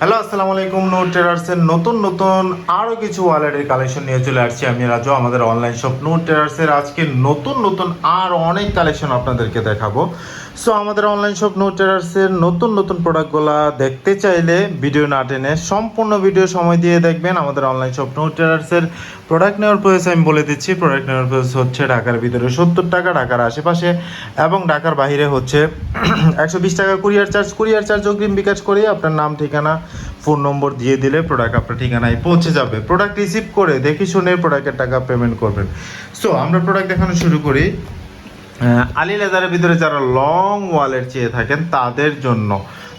Hello আসসালামু আলাইকুম note ট্রেডার্সের নতুন নতুন আরও কিছু ওয়ালেটের কালেকশন নিয়ে চলে আসছি আমি রাজু, আমাদের অনলাইন শপ নোট ট্রেডার্সের আজকে নতুন নতুন আর অনেক কালেকশন আপনাদেরকে দেখাবো। সো আমাদের অনলাইন শপ নো ট্রেডার্সের নতুন নতুন প্রোডাক্টগুলো দেখতে চাইলে ভিডিও না টেনে সম্পূর্ণ ভিডিও সময় দিয়ে দেখবেন আমাদের অনলাইন শপ নো ট্রেডার্সের প্রোডাক্ট নেওয়ার প্রসেস আমি বলে দিচ্ছি প্রোডাক্ট নেওয়ার প্রসেস হচ্ছে ঢাকার ভিতরে সত্তর টাকা, ঢাকার আশেপাশে এবং ঢাকার বাইরে হচ্ছে একশো বিশ টাকা কুরিয়ার চার্জ কুরিয়ার চার্জ অগ্রিম বিকাশ করে আপনার নাম, ঠিকানা ফোন নম্বর দিয়ে দিলে প্রোডাক্ট আপনার ঠিকানায় পৌঁছে যাবে। প্রোডাক্ট রিসিভ করে দেখে শুনে প্রোডাক্টের টাকা পেমেন্ট করবেন। সো আমরা প্রোডাক্ট দেখানো শুরু করি। আলী লেদারের ভিতরে যারা লং ওয়ালেট চেয়ে থাকেন তাদের জন্য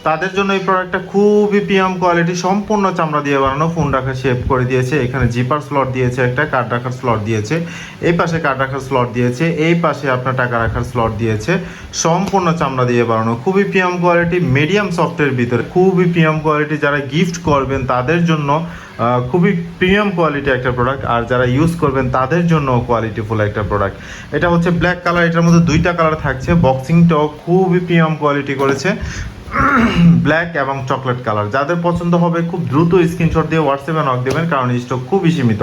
তাদের জন্য এই প্রোডাক্টটা খুবই প্রিয়াম কোয়ালিটি সম্পূর্ণ চামড়া দিয়ে বানানো ফোন রাখা শেপ করে দিয়েছে। এখানে জিপার স্লট দিয়েছে একটা কার্ড রাখার স্লট দিয়েছে। এই পাশে কার্ড রাখার স্লট দিয়েছে, এই পাশে আপনার টাকা রাখার স্লট দিয়েছে। সম্পূর্ণ চামড়া দিয়ে বানানো, খুবই প্রিয়াম কোয়ালিটি মিডিয়াম সফটের ভিতরে খুবই প্রিয়াম কোয়ালিটি যারা গিফট করবেন তাদের জন্য খুবই প্রিমিয়াম কোয়ালিটি একটা প্রোডাক্ট আর যারা ইউজ করবেন তাদের জন্য কোয়ালিটিফুল একটা প্রোডাক্ট এটা হচ্ছে ব্ল্যাক কালার এটার মধ্যে দুইটা কালার থাকছে। বক্সিংটাও খুবই প্রিমিয়াম কোয়ালিটি করেছে। ব্ল্যাক এবং চকলেট কালার। যাদের পছন্দ হবে খুব দ্রুত স্ক্রিনশট দিয়ে হোয়াটসঅ্যাপে নক দেবেন, কারণ স্টক খুবই সীমিত।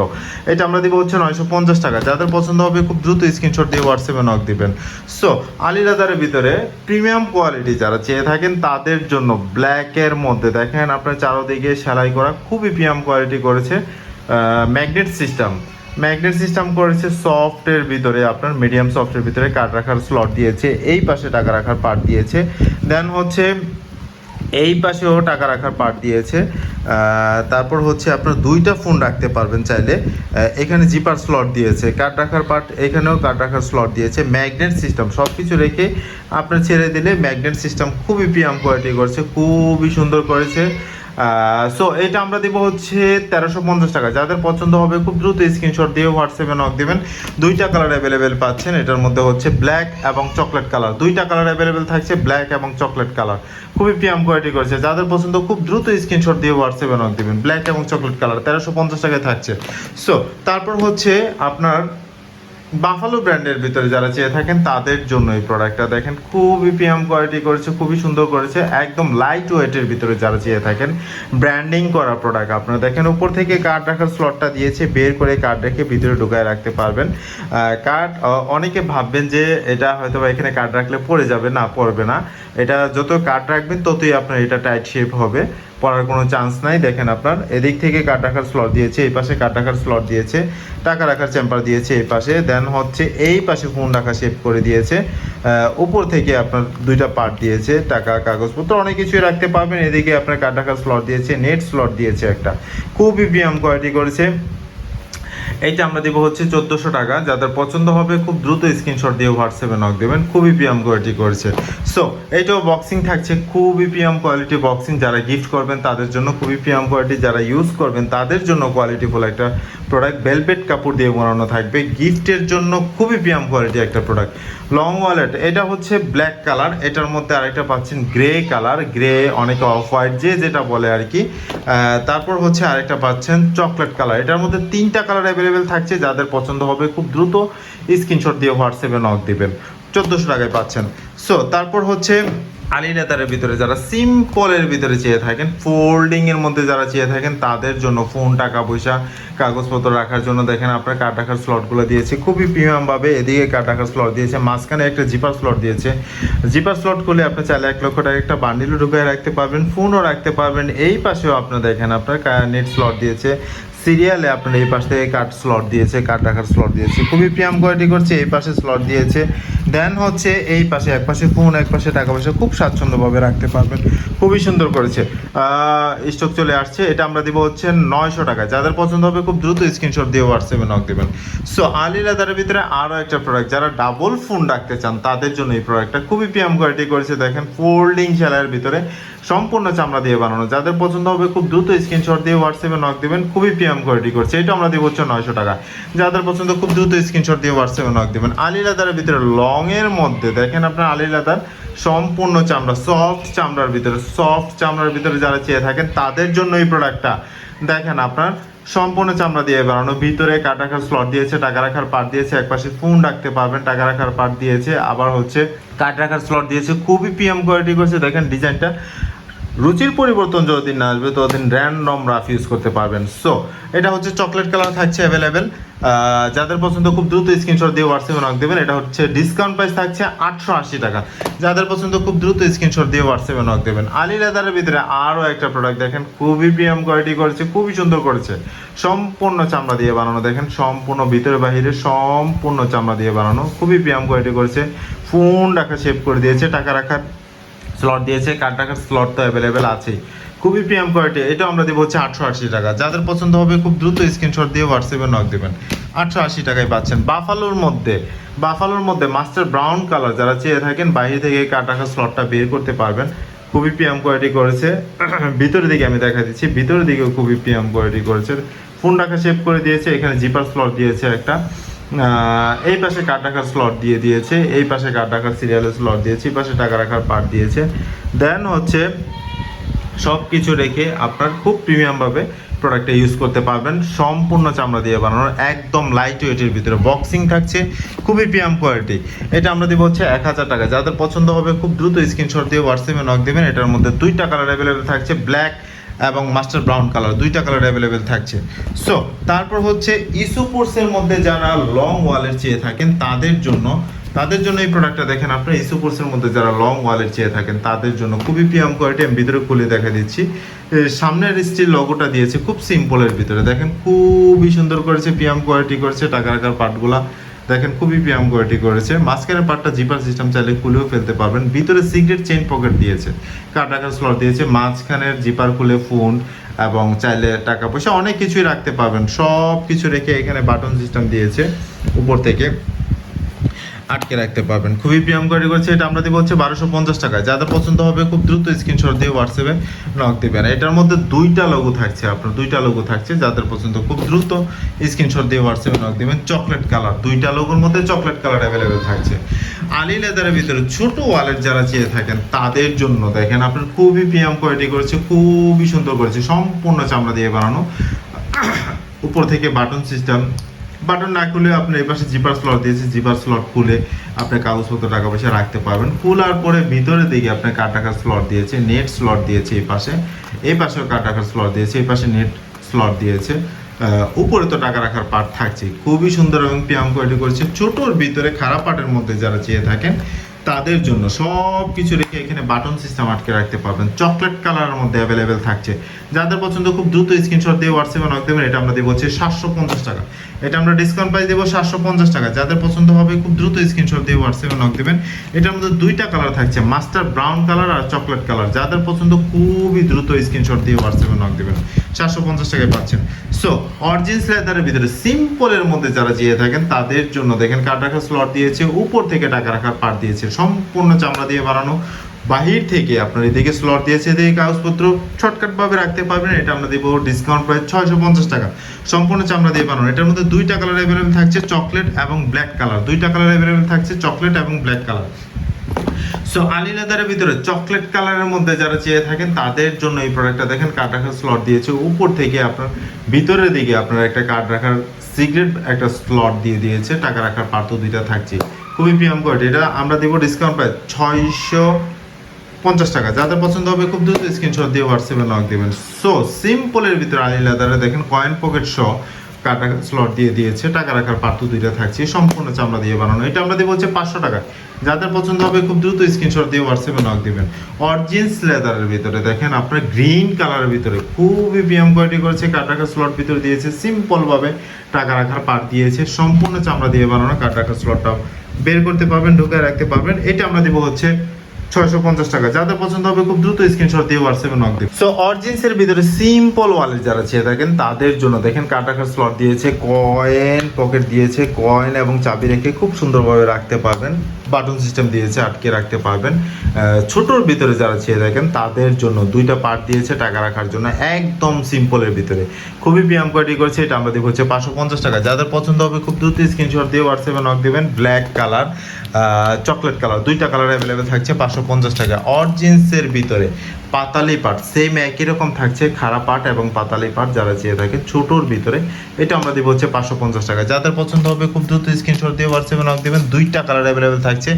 এটা আমরা দিব হচ্ছে নয়শো পঞ্চাশ টাকা। যাদের পছন্দ হবে খুব দ্রুত স্ক্রিনশট দিয়ে হোয়াটসঅ্যাপে নক দিবেন। সো আলিরাদারের ভিতরে প্রিমিয়াম কোয়ালিটি যারা চেয়ে থাকেন, তাদের জন্য ব্ল্যাকের মধ্যে দেখেন আপনার চারোদিকে সেলাই করা খুবই প্রিমিয়াম কোয়ালিটি করেছে ম্যাগনেট সিস্টেম ম্যাগনেট সিস্টেম করেছে সফটের ভিতরে, আপনার মিডিয়াম সফটের ভিতরে কার্ড রাখার স্লট দিয়েছে, এই পাশে টাকা রাখার পার্ট দিয়েছে। দেন হচ্ছে, এই পাশেও টাকা রাখার পার্ট দিয়েছে। তারপর হচ্ছে আপনার দুইটা ফোন রাখতে পারবেন চাইলে। এখানে জিপার স্লট দিয়েছে কার্ড রাখার পার্ট এখানেও কার্ড রাখার স্লট দিয়েছে। ম্যাগনেট সিস্টেম সব কিছু রেখে আপনার ছেড়ে দিলে ম্যাগনেট সিস্টেম খুবই প্রিয়াম কোয়ালিটি করেছে, খুবই সুন্দর করেছে। সো এটা আমরা দেবো হচ্ছে তেরোশো পঞ্চাশ টাকা। যাদের পছন্দ হবে খুব দ্রুত স্ক্রিনশট দিয়ে হোয়াটসঅ্যাপে নক দেবেন। দুইটা কালার অ্যাভেলেবেল পাচ্ছেন, এটার মধ্যে হচ্ছে ব্ল্যাক এবং চকলেট কালার দুইটা কালার অ্যাভেলেবেল থাকছে ব্ল্যাক এবং চকলেট কালার খুবই প্রিয়াম কোয়ালিটি করেছে। যাদের পছন্দ, খুব দ্রুত স্ক্রিনশট দিয়ে হোয়াটসঅ্যাপে নক দেবেন। ব্ল্যাক এবং চকলেট কালার তেরোশো পঞ্চাশ টাকায় থাকছে। সো তারপর হচ্ছে আপনার বাফালো ব্র্যান্ডের ভিতরে যারা চেয়ে থাকেন, তাদের জন্য এই প্রোডাক্টটা দেখেন, খুবই প্রিয়াম কোয়ালিটি করেছে, খুবই সুন্দর করেছে, একদম লাইট ওয়েটের ভিতরে যারা চেয়ে থাকেন ব্র্যান্ডিং করা প্রোডাক্ট আপনারা দেখেন, উপর থেকে কার্ড রাখার স্লটটা দিয়েছে, বের করে কার্ড রেখে ভিতরে ঢুকায় রাখতে পারবেন। কার্ড অনেকে ভাববেন যে এটা হয়তো বা এখানে কার্ড রাখলে পড়ে যাবে, না, পড়বে না। এটা যত কার্ড রাখবেন, ততই আপনার এটা টাইট শেপ হবে। পড়ার কোনো চান্স নাই। দেখেন আপনার, এদিক থেকে কার্ড রাখার স্লট দিয়েছে, এই পাশে কার্ড রাখার স্লট দিয়েছে টাকা রাখার চেম্বার দিয়েছে এই পাশে দেন হচ্ছে এই পাশে ফোন রাখা শেপ করে দিয়েছে উপর থেকে আপনার দুইটা পার্ট দিয়েছে, টাকা, কাগজপত্র, অনেক কিছুই রাখতে পারবেন। এদিকে আপনার কার্ড রাখার স্লট দিয়েছে নেট স্লট দিয়েছে একটা। খুবই ব্যায়াম কোয়ালিটি করেছে। এইটা আমরা দিব হচ্ছে চোদ্দোশো টাকা। যাদের পছন্দ হবে খুব দ্রুত স্ক্রিনশট দিয়ে হোয়াটসঅ্যাপে নক দেবেন। খুবই প্রিয়াম কোয়ালিটি করেছে। সো এইটাও বক্সিং থাকছে। খুবই প্রিয়াম কোয়ালিটি বক্সিং যারা গিফট করবেন, তাদের জন্য খুবই প্রিয়াম কোয়ালিটি যারা ইউজ করবেন, তাদের জন্য কোয়ালিটিফুল একটা প্রোডাক্ট ভেলভেট কাপড় দিয়ে বানানো থাকবে। গিফটের জন্য খুবই প্রিয়াম কোয়ালিটি একটা প্রোডাক্ট লং ওয়ালেট এটা হচ্ছে ব্ল্যাক কালার এটার মধ্যে আরেকটা পাচ্ছেন গ্রে কালার গ্রে অনেকে অফ হোয়াইট যে যেটা বলে আর কি তারপর হচ্ছে আরেকটা পাচ্ছেন চকলেট কালার এটার মধ্যে তিনটা কালার অ্যাভেলেবেল থাকছে, যাদের পছন্দ হবে খুব দ্রুত স্ক্রিনশট দিয়ে হোয়াটসঅ্যাপে নক দেবেন। চোদ্দোশো টাকায় পাচ্ছেন। সো তারপর হচ্ছে আলি নেতারের ভিতরে যারা সিম্পলের ভিতরে চেয়ে থাকেন ফোল্ডিং এর মধ্যে যারা চেয়ে থাকেন, তাদের জন্য ফোন টাকা, পয়সা, কাগজপত্র রাখার জন্য দেখেন আপনার কার্ড রাখার স্লটগুলো দিয়েছে। খুবই প্রিমিয়াম ভাবে এদিকে কার্ড রাখার স্লট দিয়েছে, মাঝখানে একটা জিপার স্লট দিয়েছে। জিপার স্লট খুলে আপনি চাইলে এক লক্ষ টাকা একটা বান্ডিলও ঢুকিয়ে রাখতে পারবেন ফোনও রাখতে পারবেন। এই পাশেও আপনার দেখেন আপনার নেট স্লট দিয়েছে। সিরিয়ালে আপনার এই পাশ থেকে কার্ড স্লট দিয়েছে কার্ড রাখার স্লট দিয়েছে, খুবই প্রিয়াম কোয়ালিটি করছে, এই পাশে স্লট দিয়েছে। দেন হচ্ছে এই পাশে, এক পাশে ফোন এক পাশে টাকা পয়সা খুব স্বাচ্ছন্দ্যভাবে রাখতে পারবেন। খুবই সুন্দর করেছে। স্টক চলে আসছে। এটা আমরা দিব হচ্ছে নয়শো টাকা যাদের পছন্দ হবে খুব দ্রুত স্ক্রিনশট দিয়ে হোয়াটসঅ্যাপে নক দেবেন। সো আলি লেদারের ভিতরে আরও একটা প্রোডাক্ট যারা ডাবল ফোন রাখতে চান, তাদের জন্য এই প্রোডাক্টটা খুবই প্রিয়াম কোয়ালিটি করেছে। দেখেন ফোল্ডিং সেলাইয়ের ভিতরে সম্পূর্ণ চামড়া দিয়ে বানানো। যাদের পছন্দ হবে খুব দ্রুত স্ক্রিনশট দিয়ে হোয়াটসঅ্যাপে নক দেবেন, খুবই প্রিয়াম কোয়ালিটি করছে। এটা আমরা দিব হচ্ছে নয়শো টাকা। যাদের পছন্দ খুব দ্রুত স্ক্রিনশট দিয়ে হোয়াটসঅ্যাপে নক দেবেন। আলি লেদারের ভিতরে লং এর মধ্যে, দেখেন আপনার আলি লেদার সম্পূর্ণ চামড়া সফট চামড়ার ভিতরে সফট চামড়ার ভিতরে যারা চেয়ে থাকেন, তাদের জন্য এই প্রোডাক্টটা দেখেন আপনার সম্পূর্ণ চামড়া দিয়ে বানানো। ভিতরে কাট রাখার স্লট দিয়েছে, টাকা রাখার পার্ট দিয়েছে, একপাশে ফোন রাখতে পারবেন, টাকা রাখার পার্ট দিয়েছে, আবার হচ্ছে কাট রাখার স্লট দিয়েছে। খুবই পিএম কোয়ালিটি করছে, দেখেন ডিজাইনটা রুচির পরিবর্তন যতদিন না আসবে, ততদিন র্যান্ডম রাফ ইউজ করতে পারবেন। সো এটা হচ্ছে চকলেট কালার থাকছে অ্যাভেলেবেল যাদের পছন্দ, খুব দ্রুত স্ক্রিনশট দিয়ে হোয়াটসঅ্যাপে নক দেবেন। এটা হচ্ছে ডিসকাউন্ট প্রাইস থাকছে আটশো আশি টাকা। যাদের পছন্দ, খুব দ্রুত স্ক্রিনশট দিয়ে হোয়াটসঅ্যাপে নক দেবেন। আলি লেদারের ভিতরে আরও একটা প্রোডাক্ট দেখেন। খুবই প্রিমিয়াম কোয়ালিটি করেছে, খুবই সুন্দর করেছে। সম্পূর্ণ চামড়া দিয়ে বানানো দেখেন। সম্পূর্ণ ভিতরে বাহিরে সম্পূর্ণ চামড়া দিয়ে বানানো। খুবই প্রিমিয়াম কোয়ালিটি করেছে। ফোন রাখা শেপ করে দিয়েছে, টাকা রাখার স্লট দিয়েছে কার্ড রাখার স্লট তো অ্যাভেলেবেল আছেই। খুবই প্রিমিয়াম কোয়ালিটি এটা আমরা দেবো হচ্ছে আটশো আশি টাকা। যাদের পছন্দ হবে খুব দ্রুত স্ক্রিনশট দিয়ে হোয়াটসঅ্যাপে নক দেবেন। আটশো আশি টাকায় পাচ্ছেন। বাফালোর মধ্যে বাফালোর মধ্যে মাস্টার ব্রাউন কালার যারা চেয়ে থাকেন বাইরে থেকে কার্ড রাখার স্লটটা বের করতে পারবেন, খুবই প্রিমিয়াম কোয়ালিটি করেছে। ভিতরের দিকে আমি দেখা দিচ্ছি, ভিতরের দিকেও খুবই প্রিমিয়াম কোয়ালিটি করেছে। ফোন রাখা শেপ করে দিয়েছে, এখানে জিপার স্লট দিয়েছে একটা। এই পাশে কার্ড রাখার স্লট দিয়ে দিয়েছে, এই পাশে কার্ড রাখার সিরিয়ালের স্লট দিয়েছে, এই পাশে টাকা রাখার পার্ট দিয়েছে। দেন হচ্ছে সব কিছু রেখে আপনার খুব প্রিমিয়ামভাবে প্রোডাক্টটা ইউজ করতে পারবেন। সম্পূর্ণ চামড়া দিয়ে বানানো একদম লাইট ওয়েটের ভিতরে বক্সিং থাকছে, খুবই প্রিয়াম কোয়ালিটি এটা আমরা দেবো হচ্ছে এক হাজার টাকা। যাদের পছন্দ হবে, খুব দ্রুত স্ক্রিনশট দিয়ে হোয়াটসঅ্যাপে নক দেবেন। এটার মধ্যে দুইটা কালার অ্যাভেলেবেল থাকছে ব্ল্যাক এবং মাস্টার ব্রাউন কালার, দুইটা কালার অ্যাভেলেবেল থাকছে। সো তারপর হচ্ছে ইসুপোর্সের মধ্যে যারা লং ওয়ালের চেয়ে থাকেন, তাদের জন্য তাদের জন্য এই প্রোডাক্টটা দেখেন আপনার ইসুপোর্সের মধ্যে যারা লং ওয়ালের চেয়ে থাকেন, তাদের জন্য খুবই প্রিয়াম কোয়ালিটি আমি ভিতরে খুলে দেখা দিচ্ছি। সামনের স্টিল লগোটা দিয়েছে খুব সিম্পলের ভিতরে। দেখেন খুবই সুন্দর করেছে পিয়াম কোয়ালিটি করেছে টাকা রাখার পার্টগুলা দেখেন খুবই ব্যায়াম কোয়ালিটি করেছে। মাঝখানের পাটটা জিপার সিস্টেম চাইলে খুলেও ফেলতে পারবেন। ভিতরে সিগারেট চেন পকেট দিয়েছে। টাকার স্লট দিয়েছে? মাঝখানের জিপার খুলে ফোন এবং চাইলে টাকা পয়সা অনেক কিছুই রাখতে পারবেন। সব কিছু রেখে এখানে বাটন সিস্টেম দিয়েছে। উপর থেকে আটকে রাখতে পারবেন। খুবই প্রিয়াম কোয়ালিটি করছে এটা আমরা দিব হচ্ছে বারোশো পঞ্চাশ টাকায়। যাদের পছন্দ হবে খুব দ্রুত স্ক্রিনশট দিয়ে হোয়াটসঅ্যাপে নক দেবেন। এটার মধ্যে দুইটা লোগো থাকছে আপনার, দুইটা লোগো থাকছে, যাদের পছন্দ খুব দ্রুত স্ক্রিনশট দিয়ে হোয়াটসঅ্যাপে নক দেবেন। চকলেট কালার দুইটা লোগোর মধ্যে চকলেট কালার অ্যাভেলেবেল থাকছে। আলি লেদারের ভিতরে ছোট ওয়ালেট যারা চেয়ে থাকেন, তাদের জন্য দেখেন আপনার খুবই প্রিয়াম কোয়ালিটি করেছে খুবই সুন্দর করেছে, সম্পূর্ণ চামড়া দিয়ে বানানো। উপর থেকে বাটন সিস্টেম বাটন না খুলে আপনি এই পাশে জিপার স্লট দিয়েছে জিপার স্লট খুলে আপনি কাগজপত্র, টাকা পয়সা রাখতে পারবেন। খোলার পরে ভিতরে দিকে আপনি কার টাকার স্লট দিয়েছে নেট স্লট দিয়েছে এই পাশে। এই পাশেও কার টাকার স্লট দিয়েছে, এই পাশে নেট স্লট দিয়েছে। উপরে তো টাকা রাখার পার্ট থাকছে খুবই সুন্দর এবং পিয়াম কোয়ালিটি করেছে। ছোটোর ভিতরে খারাপ পার্টের মধ্যে যারা চেয়ে থাকেন তাদের জন্য সব কিছু রেখে এখানে বাটন সিস্টেম আটকে রাখতে পারবেন। চকলেট কালারের মধ্যে অ্যাভেলেবেল থাকছে। যাদের পছন্দ খুব দ্রুত স্ক্রিনশট দিয়ে হোয়াটসঅ্যাপে নক দেবেন, এটা আমরা দেবো হচ্ছে সাতশো পঞ্চাশ টাকা। এটা আমরা ডিসকাউন্ট প্রাইস দেবো সাতশো পঞ্চাশ টাকা। যাদের পছন্দ হবে খুব দ্রুত স্ক্রিনশট দিয়ে হোয়াটসঅ্যাপে নক দেবেন। এটার মধ্যে দুইটা কালার থাকছে মাস্টার ব্রাউন কালার আর চকলেট কালার যাদের পছন্দ খুবই দ্রুত স্ক্রিনশট দিয়ে হোয়াটসঅ্যাপে নক দেবেন। সাতশো পঞ্চাশ টাকায় পাচ্ছেন। সো অরিজিনস লেদারের ভিতরে সিম্পলের মধ্যে যারা চেয়ে থাকেন, তাদের জন্য দেখেন কার্ড রাখার স্লট দিয়েছে, উপর থেকে টাকা রাখার পার দিয়েছে। সম্পূর্ণ চামড়া দিয়ে বানানো। বাহির থেকে আপনার এদিকে স্লট দিয়েছে, এদিকে কাগজপত্র শর্টকাট ভাবে রাখতে পারবেন। এটা আমরা দেবো ডিসকাউন্ট প্রাইস ছয়শো পঞ্চাশ টাকা। সম্পূর্ণ চামড়া দিয়ে বানানো। এটার মধ্যে দুইটা কালার অ্যাভেলেবেল থাকছে চকলেট এবং ব্ল্যাক কালার দুইটা কালার অ্যাভেলেবেল থাকছে চকলেট এবং ব্ল্যাক কালার সো আলি লেদারের ভিতরে চকলেট কালারের মধ্যে যারা চেয়ে থাকেন, তাদের জন্য এই প্রোডাক্টটা দেখেন কার্ড রাখার স্লট দিয়েছে। উপর থেকে আপনার ভিতরের দিকে আপনার একটা কার্ড রাখার সিগারেট একটা স্লট দিয়ে দিয়েছে। টাকা রাখার পার্থ দুইটা থাকছে। খুবই প্রিয়াম কোয়ালিটি এটা আমরা দেবো ডিসকাউন্ট প্রাইস ছয়শো পঞ্চাশ টাকা। যাদের পছন্দ হবে খুব দ্রুত স্ক্রিনশট দিয়ে হোয়াটসঅ্যাপে নক দেবেন। সো সিম্পলের ভিতরে আলি লেদারে দেখেন কয়েন পকেট সহ কাটা স্লট দিয়ে দিয়েছে। টাকা রাখার পার্থ দুইটা থাকছে। সম্পূর্ণ চামড়া দিয়ে বানানো। এটা আমরা দেবো হচ্ছে পাঁচশো টাকা। যাদের পছন্দ হবে খুব দ্রুত স্ক্রিনশট দিয়ে হোয়াটসঅ্যাপে নক দিবেন। অরিজিনস লেদারের ভিতরে দেখেন আপনার গ্রিন কালারের ভিতরে খুবই পিএম কোয়ালিটি করেছে। কাটাকা স্লট ভিতরে দিয়েছে। সিম্পলভাবে টাকা রাখার পার্ট দিয়েছে। সম্পূর্ণ চামড়া দিয়ে বানানো কাটাকা স্লটটা বের করতে পারবেন ঢুকে রাখতে পারবেন। এটা আমরা দেবো হচ্ছে ছয়শো পঞ্চাশ টাকা। যাদের পছন্দ হবে খুব দ্রুত স্ক্রিনশট দিয়ে হোয়াটসঅ্যাপে নক দিন সো অরিজিনসের ভিতরে সিম্পল ওয়ালেট যারা চেয়ে থাকেন, তাদের জন্য দেখেন কাটাকার স্লট দিয়েছে কয়েন পকেট দিয়েছে কয়েন এবং চাবি রেখে খুব সুন্দরভাবে রাখতে পারবেন। বাটন সিস্টেম দিয়েছে, আটকে রাখতে পারবেন। ছোটোর ভিতরে যারা চেয়ে থাকেন, তাদের জন্য দুইটা পার্ট দিয়েছে টাকা রাখার জন্য একদম সিম্পলের ভিতরে। খুবই ব্যায়াম কোয়ালিটি করেছে, এটা আমরা দেখব হচ্ছে পাঁচশো পঞ্চাশ টাকা। যাদের পছন্দ হবে খুব দ্রুত স্ক্রিনশট দিয়ে হোয়াটসঅ্যাপে নক দেবেন। ব্ল্যাক কালার চকলেট কালার দুইটা কালার অ্যাভেলেবেল থাকছে, পাঁচশো পঞ্চাশ টাকা। অরিজিন্সের ভিতরে পাতালি পাট সেম একই রকম থাকছে খারাপ পাট এবং পাতালি পাট যারা চেয়ে থাকে ছোটোর ভিতরে। এটা আমরা দিব হচ্ছে পাঁচশো পঞ্চাশ টাকা। যাদের পছন্দ হবে খুব দ্রুত স্ক্রিনশট দিয়ে হোয়াটসঅ্যাপে নক দেবেন। দুইটা কালার অ্যাভেলেবেল থাকছে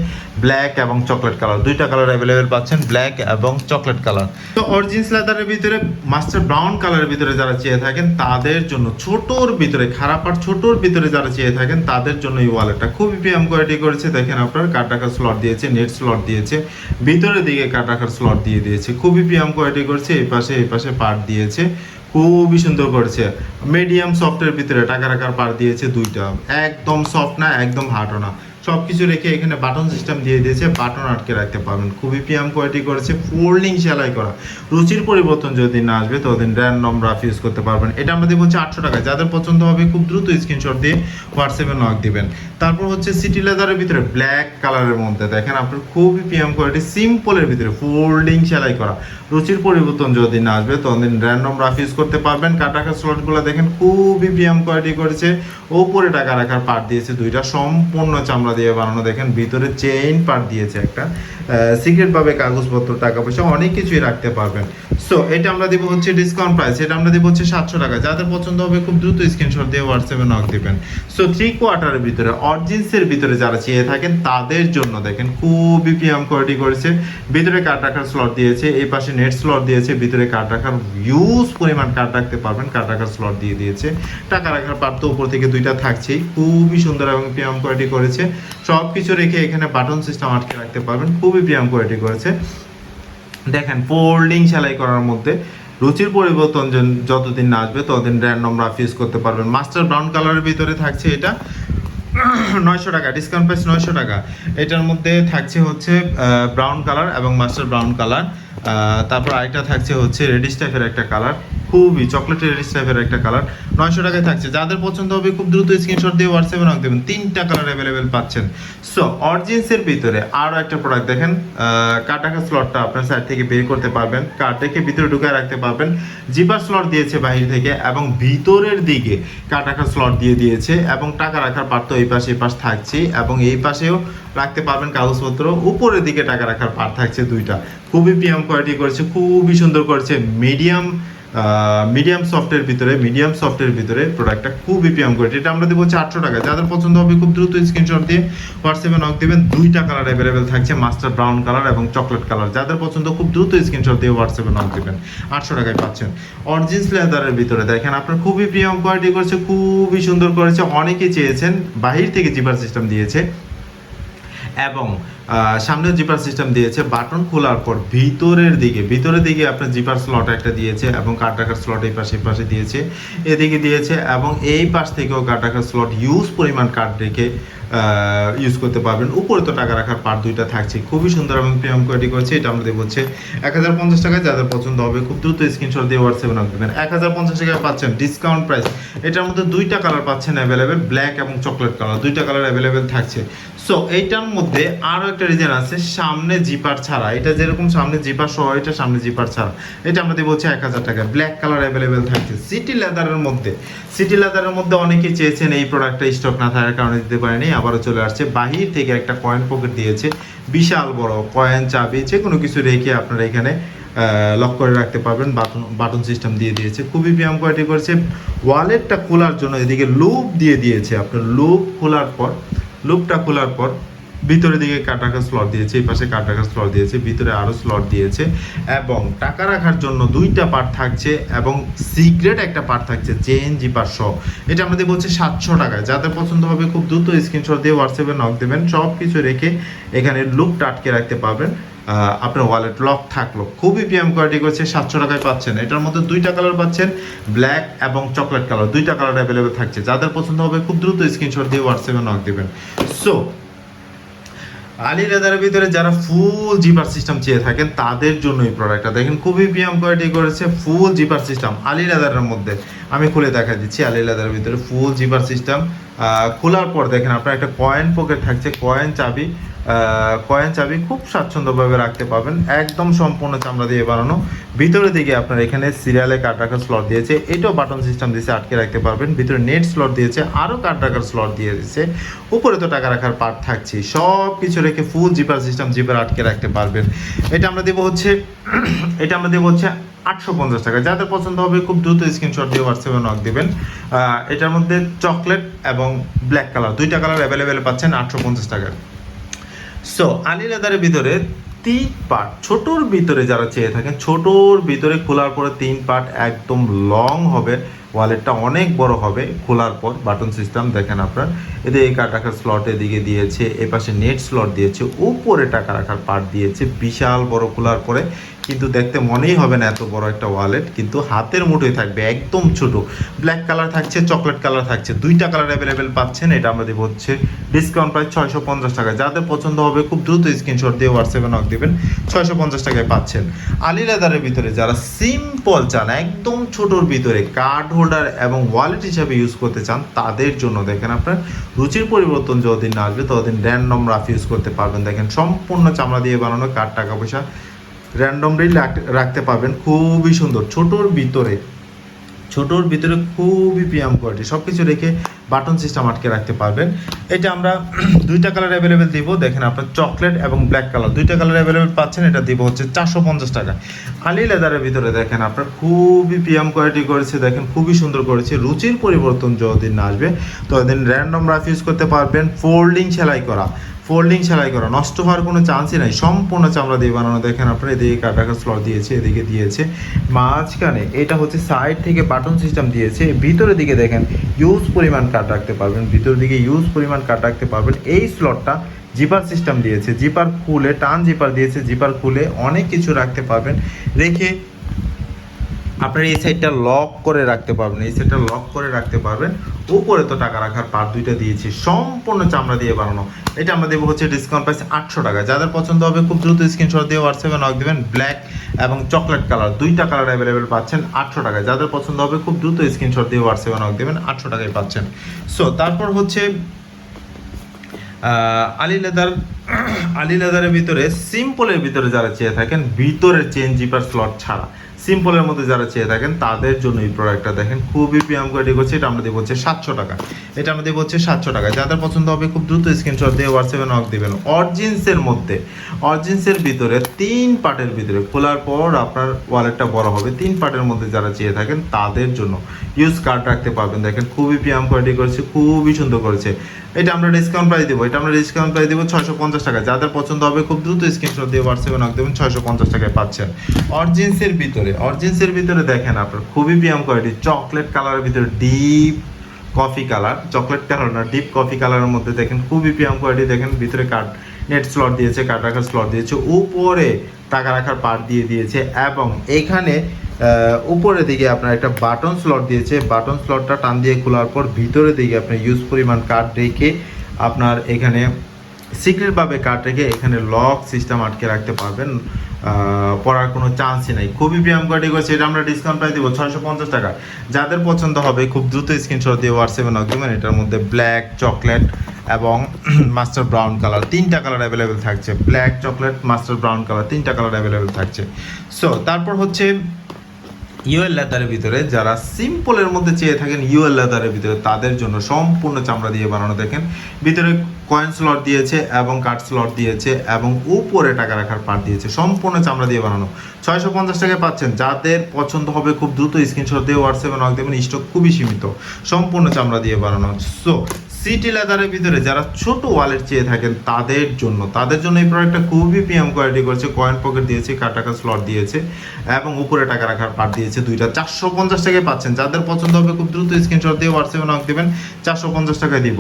ব্ল্যাক এবং চকলেট কালার দুইটা কালার অ্যাভেলেবেল পাচ্ছেন ব্ল্যাক এবং চকলেট কালার তো অরিজিনস লেদারের ভিতরে মাস্টার ব্রাউন কালারের ভিতরে যারা চেয়ে থাকেন, তাদের জন্য ছোটোর ভিতরে খারাপ আর ছোটোর ভিতরে যারা চেয়ে থাকেন, তাদের জন্য এই ওয়ালেটটা খুবই প্রিয়াম কোয়ালিটি করেছে। দেখেন আপনার কাট রাখার স্লট দিয়েছে নেট স্লট দিয়েছে, ভিতরের দিকে কাট রাখার স্লট দিয়ে দিয়েছে। খুবই প্রিয়াম কোয়ালিটি করেছে, এই পাশে এই পাশে পার্ট দিয়েছে। খুবই সুন্দর করেছে। মিডিয়াম সফটের ভিতরে টাকা রাখার পার দিয়েছে দুইটা। একদম সফট না, একদম হার্ডও না। সব কিছু রেখে এখানে বাটন সিস্টেম দিয়ে দিয়েছে বাটন আটকে রাখতে পারবেন। খুবই পিএম কোয়ালিটি করেছে ফোল্ডিং সেলাই করা। রুচির পরিবর্তন যদি না আসবে, ততদিন র্যান্ডম রাফ ইউজ করতে পারবেন। এটা আমাদের বলছে আটশো টাকা যাদের পছন্দ হবে, খুব দ্রুত স্ক্রিনশট দিয়ে হোয়াটসঅ্যাপে নক দিবেন। তারপর হচ্ছে সিটি লেদারের ভিতরে ব্ল্যাক কালারের মধ্যে। দেখেন আপনার খুবই পিএম কোয়ালিটি সিম্পলের ভিতরে ফোল্ডিং সেলাই করা। রুচির পরিবর্তন যদি না আসবে, ততদিন র্যান্ডম রাফ ইউজ করতে পারবেন। কাটাকা স্লটগুলো দেখেন খুবই পিএম কোয়ালিটি করেছে। ওপরে টাকা রাখার পার্ট দিয়েছে দুইটা, সম্পূর্ণ চামড়া দিয়ে বানানো। দেখেন ভিতরে চেইন পার্ট দিয়েছে একটা। সিক্রেটভাবে কাগজপত্র, টাকা পয়সা, অনেক কিছুই রাখতে পারবেন। সো এটা আমরা দিব হচ্ছে ডিসকাউন্ট প্রাইস এটা আমরা দিব হচ্ছে সাতশো টাকা। যাদের পছন্দ হবে খুব দ্রুত স্ক্রিনশট দিয়ে হোয়াটসঅ্যাপে নক দিবেন। সো থ্রি কোয়ার্টারের ভিতরে অরিজিন্সের ভিতরে যারা চেয়ে থাকেন, তাদের জন্য দেখেন খুবই প্রিয়াম কোয়ালিটি করেছে। ভিতরে কার্ড রাখার স্লট দিয়েছে, এই পাশে নেট স্লট দিয়েছে, ভিতরে কার্ড রাখার ইউজ পরিমাণ কার্ড রাখতে পারবেন কার্ড রাখার স্লট দিয়ে দিয়েছে। টাকা রাখার পার তো উপর থেকে দুইটা থাকছেই, খুবই সুন্দর এবং প্রিয়াম কোয়ালিটি করেছে। সব কিছু রেখে এখানে বাটন সিস্টেম আটকে রাখতে পারবেন, খুবই প্রিয়াম কোয়ালিটি করেছে। দেখেন ফোল্ডিং সেলাই করার মধ্যে রুচির পরিবর্তন যতদিন না আসবে, ততদিন র্যান্ডম রাফ ইউজ করতে পারবেন। মাস্টার ব্রাউন কালারের ভিতরে থাকছে এটা। নয়শো টাকা ডিসকাউন্ট প্রাইস নয়শো টাকা। এটার মধ্যে থাকছে হচ্ছে ব্রাউন কালার এবং মাস্টার ব্রাউন কালার তারপর আরেকটা থাকছে হচ্ছে রেডিশ টাইপের একটা কালার খুবই চকলেট রেডিশ টাইপের একটা কালার নয়শো টাকায় থাকছে। যাদের পছন্দ হবে খুব দ্রুত স্ক্রিনশট দিয়ে হোয়াটসঅ্যাপে নক দেবেন। তিনটা কালার অ্যাভেলেবেল পাচ্ছেন। সো অরিজিন্সের ভিতরে আরও একটা প্রোডাক্ট দেখেন। কাটাকা স্লটটা আপনার সাইড থেকে বের করতে পারবেন। রেখে ভিতরে ঢুকায় রাখতে পারবেন। জিপার স্লট দিয়েছে বাহির থেকে এবং ভিতরের দিকে কাটাকা স্লট দিয়ে দিয়েছে এবং টাকা রাখার পার তো এই পাশে, এই পাশ থাকছে এবং এই পাশেও রাখতে পারবেন কাগজপত্র। উপরের দিকে টাকা রাখার পার থাকছে দুইটা। খুবই পিএম কোয়ালিটি করেছে, খুবই সুন্দর করেছে। মিডিয়াম মিডিয়াম সফটের ভিতরে মিডিয়াম সফটের ভিতরে প্রোডাক্টটা খুবই পিএম কোয়ালিটি এটা আমরা দেবো হচ্ছে আটশো টাকা যাদের পছন্দ হবে খুব দ্রুত স্ক্রিনশট দিয়ে হোয়াটসঅ্যাপে নক দেবেন। দুইটা কালার অ্যাভেলেবেল থাকছে মাস্টার ব্রাউন কালার এবং চকলেট কালার যাদের পছন্দ খুব দ্রুত স্ক্রিনশট দিয়ে হোয়াটসঅ্যাপে নক দেবেন। আটশো টাকায় পাচ্ছেন। অরিজিন্স লেদারের ভিতরে দেখেন, আপনার খুবই প্রিমিয়াম কোয়ালিটি করেছে, খুবই সুন্দর করেছে। অনেকে চেয়েছেন, বাহির থেকে জিপার সিস্টেম দিয়েছে। এবং সামনে জিপার সিস্টেম দিয়েছে বাটন খোলার পর ভিতরের দিকে ভিতরের দিকে আপনার জিপার স্লট একটা দিয়েছে এবং কার্ড রাখার স্লট এই পাশে পাশে দিয়েছে, এদিকে দিয়েছে এবং এই পাশ থেকেও কার্ড রাখার স্লট ইউজ পরিমাণ কার্ড রেখে ইউজ করতে পারবেন। উপরে তো টাকা রাখার পার দুইটা থাকছে। খুবই সুন্দর এবং প্রিয়াম কোয়ালিটি করেছে। এটা আমরা দেবো হচ্ছে এক হাজার পঞ্চাশ টাকায়। যাদের পছন্দ হবে, খুব দ্রুত স্ক্রিনশট দিয়ে হোয়াটসঅ্যাপে নাম দেবেন। এক হাজার পঞ্চাশ টাকায় পাচ্ছেন ডিসকাউন্ট প্রাইস এটার মধ্যে দুইটা কালার পাচ্ছেন অ্যাভেলেবেল ব্ল্যাক এবং চকলেট কালার দুইটা কালার অ্যাভেলেবেল থাকছে। সো এইটার মধ্যে আরও একটা রিজন আছে, সামনে জিপার ছাড়া। এটা যেরকম সামনে জিপার সহ, এটা সামনে জিপার ছাড়া। এটা আমরা হচ্ছে এক হাজার টাকা। ব্ল্যাক কালার অ্যাভেলেবেল থাকছে। সিটি লেদারের মধ্যে। সিটি লেদারের মধ্যে অনেকেই চেয়েছেন এই প্রোডাক্টটা স্টক না থাকার কারণে দিতে পারেনি, আবারও চলে আসছে। বাহির থেকে একটা কয়েন পকেট দিয়েছে। বিশাল বড় কয়েন চাবি যে কোনো কিছু রেখে আপনারা এখানে লক করে রাখতে পারবেন। বাটন বাটন সিস্টেম দিয়ে দিয়েছে। খুবই ব্যায়াম কোয়ালিটি করেছে। ওয়ালেটটা খোলার জন্য এদিকে লুপ দিয়ে দিয়েছে। আপনার লুপ খোলার পর লুপটা খোলার পর ভিতরের দিকে কাটাকা স্লট দিয়েছে, এই পাশে কাট রাখার স্লট দিয়েছে, ভিতরে আরও স্লট দিয়েছে, এবং টাকা রাখার জন্য দুইটা পার্ট থাকছে, এবং সিক্রেট একটা পার্ট থাকছে জেএনজি পার্ট সহ। এটা আমাদের বলছে সাতশো টাকায়। যাদের পছন্দ হবে খুব দ্রুত স্ক্রিনশট দিয়ে হোয়াটসঅ্যাপে নক দেবেন সব কিছু রেখে এখানে লুপটা আটকে রাখতে পারবেন। আপনার ওয়ালেট লক থাকল। খুবই পিএম কোয়ালিটি করছে, সাতশো টাকায় পাচ্ছেন। এটার মধ্যে দুইটা কালার পাচ্ছেন ব্ল্যাক এবং চকলেট কালার দুইটা কালার অ্যাভেলেবেল থাকছে। যাদের পছন্দ হবে খুব দ্রুত স্ক্রিনশট দিয়ে হোয়াটসঅ্যাপে নক দেবেন। সো আলি লেদারের ভিতরে যারা ফুল জিপার সিস্টেম চেয়ে থাকেন, তাদের জন্য এই প্রোডাক্টটা দেখেন, খুবই পিএম কোয়ালিটি করেছে ফুল জিপার সিস্টেম আলি লেদারের মধ্যে। আমি খুলে দেখা দিচ্ছি, আলি লেদারের ভিতরে ফুল জিপার সিস্টেম খোলার পর দেখেন আপনার একটা কয়েন পকেট থাকছে কয়েন চাবি কয়েন চাবি খুব স্বাচ্ছন্দ্যভাবে রাখতে পারবেন, একদম সম্পূর্ণ চামড়া দিয়ে বানানো। ভিতরের দিকে আপনার এখানে সিরিয়ালে কার্ড রাখার স্লট দিয়েছে, এটাও বাটন সিস্টেম দিয়েছে, আটকে রাখতে পারবেন। ভিতরে নেট স্লট দিয়েছে, আরও কার্ড রাখার স্লট দিয়ে দিয়েছে। উপরে তো টাকা রাখার পার্ট থাকছে সব কিছু রেখে ফুল জিপার সিস্টেম জিপার আটকে রাখতে পারবেন। এটা আমরা দেবো হচ্ছে, এটা আমরা দেবো হচ্ছে আটশো পঞ্চাশ টাকা। যাদের পছন্দ হবে খুব দ্রুত স্ক্রিনশট দিয়ে হোয়াটসঅ্যাপে নক দেবেন। এটার মধ্যে চকলেট এবং ব্ল্যাক কালার দুইটা কালার অ্যাভেলেবেল পাচ্ছেন আটশো পঞ্চাশ টাকার সো আলি লেদারের ভিতরে তিন পার্ট ছোটোর ভিতরে যারা চেয়ে থাকেন, ছোটোর ভিতরে খোলার পরে তিন পার্ট একদম লং হবে। ওয়ালেটটা অনেক বড় হবে খোলার পর বাটন সিস্টেম দেখেন আপনার। এতে এই কার্ড রাখার স্লট এদিকে দিয়েছে এ পাশে নেট স্লট দিয়েছে, উপরে টাকা রাখার পার্ট দিয়েছে, বিশাল বড় খোলার পরে কিন্তু দেখতে মনেই হবে না এত বড় একটা ওয়ালেট কিন্তু হাতের মুঠোই থাকবে, একদম ছোট। ব্ল্যাক কালার থাকছে চকলেট কালার থাকছে। দুইটা কালার অ্যাভেলেবেল পাচ্ছেন, এটা আমরা দেবো হচ্ছে ডিসকাউন্ট প্রাইস ছয়শো পঞ্চাশ টাকা। যাদের পছন্দ হবে খুব দ্রুত স্ক্রিনশট দিয়ে হোয়াটসঅ্যাপে নক দিবেন, ছয়শো পঞ্চাশ টাকায় পাচ্ছেন। আলি লেদারের ভিতরে যারা সিম্পল চান, একদম ছোটোর ভিতরে কার্ড হোল্ডার এবং ওয়ালেট হিসাবে ইউজ করতে চান, তাদের জন্য দেখেন আপনার রুচির পরিবর্তন যতদিন না আসবে, ততদিন র্যান্ডম রাফ ইউজ করতে পারবেন। দেখেন সম্পূর্ণ চামড়া দিয়ে বানানো কার্ড টাকা পয়সা র্যান্ডমলি রাখতে পারবেন। খুবই সুন্দর। ছোটোর ভিতরে ছোটোর ভিতরে খুবই পিয়াম কোয়ালিটি সব কিছু রেখে বাটন সিস্টেম আটকে রাখতে পারবেন। এটা আমরা দুইটা কালার অ্যাভেলেবেল দিব। দেখেন আপনার চকলেট এবং ব্ল্যাক কালার দুইটা কালার অ্যাভেলেবেল পাচ্ছেন, এটা দিব হচ্ছে চারশো পঞ্চাশ টাকা। আলি লেদারের ভিতরে দেখেন আপনার খুবই পিয়াম কোয়ালিটি করেছে। দেখেন খুবই সুন্দর করেছে। রুচির পরিবর্তন যতদিন না আসবে, ততদিন র্যান্ডম রাফ ইউজ করতে পারবেন। ফোল্ডিং সেলাই করা। ফোল্ডিং সেলাই করা, নষ্ট হওয়ার কোনো চান্সই নাই। সম্পূর্ণ চামড়া দিয়ে বানানো। দেখেন আপনার এদিকে কাটাকা স্লট দিয়েছে, এদিকে দিয়েছে। মাঝখানে এটা হচ্ছে সাইড থেকে বাটন সিস্টেম দিয়েছে। ভিতরের দিকে দেখেন ইউজ পরিমাণ কাট রাখতে পারবেন। ভিতরের দিকে ইউজ পরিমাণ কাট রাখতে পারবেন। এই স্লটটা জিপার সিস্টেম দিয়েছে। জিপার খুলে, টান জিপার দিয়েছে জিপার খুলে অনেক কিছু রাখতে পারবেন। রেখে আপনার এই সাইডটা লক করে রাখতে পারবেন, এই সাইডটা লক করে রাখতে পারবেন। উপরে তো টাকা রাখার পার দুইটা দিয়েছি, সম্পূর্ণ চামড়া দিয়ে বানানো। এটা আমরা দেবো হচ্ছে ডিসকাউন্ট প্রাইস আটশো টাকা। যাদের পছন্দ হবে খুব দ্রুত স্ক্রিনশট দিয়ে হোয়াটসঅ্যাপে নক দেবেন। ব্ল্যাক এবং চকলেট কালার দুইটা কালার অ্যাভেলেবেল পাচ্ছেন আটশো টাকায় যাদের পছন্দ হবে খুব দ্রুত স্ক্রিনশট দিয়ে হোয়াটসঅ্যাপে নক দেবেন, আটশো টাকায় পাচ্ছেন। সো তারপর হচ্ছে আলি লেদার আলি লেদারের ভিতরে সিম্পলের ভিতরে যারা চেয়ে থাকেন ভিতরে চেন জিপার স্লট ছাড়া। সিম্পলের মধ্যে যারা চেয়ে থাকেন, তাদের জন্য এই প্রোডাক্টটা দেখেন। খুবই প্রিয়াম কোয়ালিটি করছে, এটা আমরা দেবো হচ্ছে সাতশো টাকা। এটা আমরা দেবো হচ্ছে সাতশো টাকা। যাদের পছন্দ হবে, খুব দ্রুত স্ক্রিনশট দিয়ে হোয়াটসঅ্যাপে নক দেবেন। অরজিন্সের মধ্যে অরজিন্সের ভিতরে তিন পার্টের ভিতরে খোলার পর আপনার ওয়ালেটটা বড় হবে। তিন পার্টের মধ্যে যারা চেয়ে থাকেন, তাদের জন্য ইউজ কার্ড রাখতে পারবেন। দেখেন, খুবই প্রিয়াম কোয়ালিটি করেছে, খুবই সুন্দর করেছে। এটা আমরা ডিসকাউন্ট প্রাইস দেবো। এটা আমরা ডিসকাউন্ট প্রাইস দেবো ছয়শো পঞ্চাশ টাকা। যাদের পছন্দ হবে, খুব দ্রুত স্ক্রিনশট দিয়ে হোয়াটসঅ্যাপে নক দেবেন, ছয়শো পঞ্চাশ টাকায় পাচ্ছেন। অরজিন্সের ভিতরে অরজিন্সের ভিতরে দেখেন আপনার, খুবই প্রিয়াম কোয়ালিটি চকলেট কালারের ভিতরে deep coffee colour chocolate colour না ডিপ কফি কালারের মধ্যে দেখেন, খুবই প্রিয়াম কোয়ালিটি দেখেন, ভিতরে কার্ড নেট স্লট দিয়েছে, কার্ড রাখার স্লট দিয়েছে, উপরে টাকা রাখার পার্ট দিয়ে দিয়েছে এবং এখানে উপরের দিকে আপনার একটা বাটন স্লট দিয়েছে। বাটন স্লটটা টান দিয়ে খোলার পর ভিতরের দিকে আপনি ইউজ পরিমাণ কার্ড রেখে আপনার এখানে সিক্রেটভাবে কার্ড রেখে এখানে লক সিস্টেম আটকে রাখতে পারবেন। পড়ার কোনো চান্সই নাই। খুবই ব্যায়াম কোয়ালিটি করছে এটা আমরা ডিসকাউন্ট প্রাইস দেবো ছয়শো পঞ্চাশ টাকা। যাদের পছন্দ হবে, খুব দ্রুত স্ক্রিনশট দিয়ে হোয়াটসঅ্যাপে নক দেবেন। এটার মধ্যে ব্ল্যাক চকলেট এবং মাস্টার ব্রাউন কালার, তিনটা কালার অ্যাভেলেবেল থাকছে। Black chocolate master brown colour, তিনটা কালার অ্যাভেলেবেল থাকছে। সো তারপর হচ্ছে ইউএল লেদারের ভিতরে যারা সিম্পলের মধ্যে চেয়ে থাকেন ইউএল লেদারের ভিতরে, তাদের জন্য সম্পূর্ণ চামড়া দিয়ে বানানো দেখেন। ভিতরে কয়েন স্লট দিয়েছে এবং কাঠ স্লট দিয়েছে এবং উপরে টাকা রাখার পার্ট দিয়েছে। সম্পূর্ণ চামড়া দিয়ে বানানো। ছয়শো পঞ্চাশ টাকায় পাচ্ছেন। যাদের পছন্দ হবে খুব দ্রুত স্ক্রিনশট দিয়ে হোয়াটসঅ্যাপে নক দেবেন। স্টক খুবই সীমিত। সম্পূর্ণ চামড়া দিয়ে বানানো। সো সিটি লেদারের ভিতরে যারা ছোট ওয়ালেট চেয়ে থাকেন তাদের জন্য তাদের জন্য এই প্রোডাক্টটা খুবই প্রিয়াম কোয়ালিটি করেছে কয়েন পকেট দিয়েছে টাকা স্লট দিয়েছে, এবং উপরে টাকা রাখার পার দিয়েছে দুইটা। চারশো পঞ্চাশ টাকায় পাচ্ছেন। যাদের পছন্দ হবে খুব দ্রুত স্ক্রিনশট দিয়ে হোয়াটসঅ্যাপে নক দেবেন, চারশো পঞ্চাশ টাকায় দিব।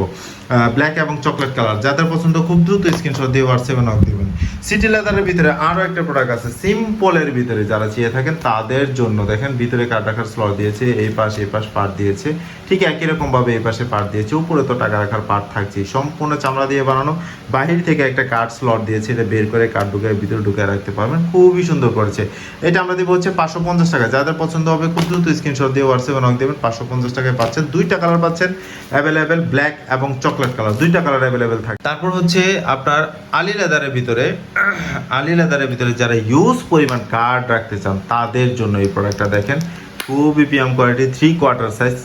ব্ল্যাক এবং চকলেট কালার যাদের পছন্দ খুব দ্রুত স্ক্রিনশট দিয়ে হোয়াটসঅ্যাপে নক দেবেন। সিটি লেদারের ভিতরে আরও একটা প্রোডাক্ট আছে সিম্পলের ভিতরে যারা চেয়ে থাকেন তাদের জন্য। দেখেন, ভিতরে রাখার স্লট দিয়েছে, এই পাশ এই পাশ পার দিয়েছে। ঠিক একই রকমভাবে এই পাশে পার দিয়েছে, উপরে তো টাকা রাখার পার্ট থাকছে। সম্পূর্ণ চামড়া দিয়ে বানানো। বাহির থেকে একটা কার্ড স্লট দিয়েছে, এটা বের করে কার্ড ঢুকে ভিতরে ঢুকে রাখতে পারবেন। খুবই সুন্দর করেছে। এটা আমরা দিব হচ্ছে পাঁচশো পঞ্চাশ টাকা। যাদের পছন্দ হবে খুব দ্রুত স্ক্রিনশট দিয়ে হোয়াটসঅ্যাপে নক দেবেন। পাঁচশো পঞ্চাশ টাকায় পাচ্ছেন। দুইটা কালার পাচ্ছেন। অ্যাভেলেবেল ব্ল্যাক এবং চকলেট কালার দুইটা কালার অ্যাভেলেবেল থাকে তারপর হচ্ছে আপনার আলি লেদারের ভিতরে, আলি লেদারের ভিতরে যারা ইউজ পরিমাণ কার্ড রাখতে চান, তাদের জন্য এই প্রোডাক্টটা দেখেন। খুবই premium quality three quarter size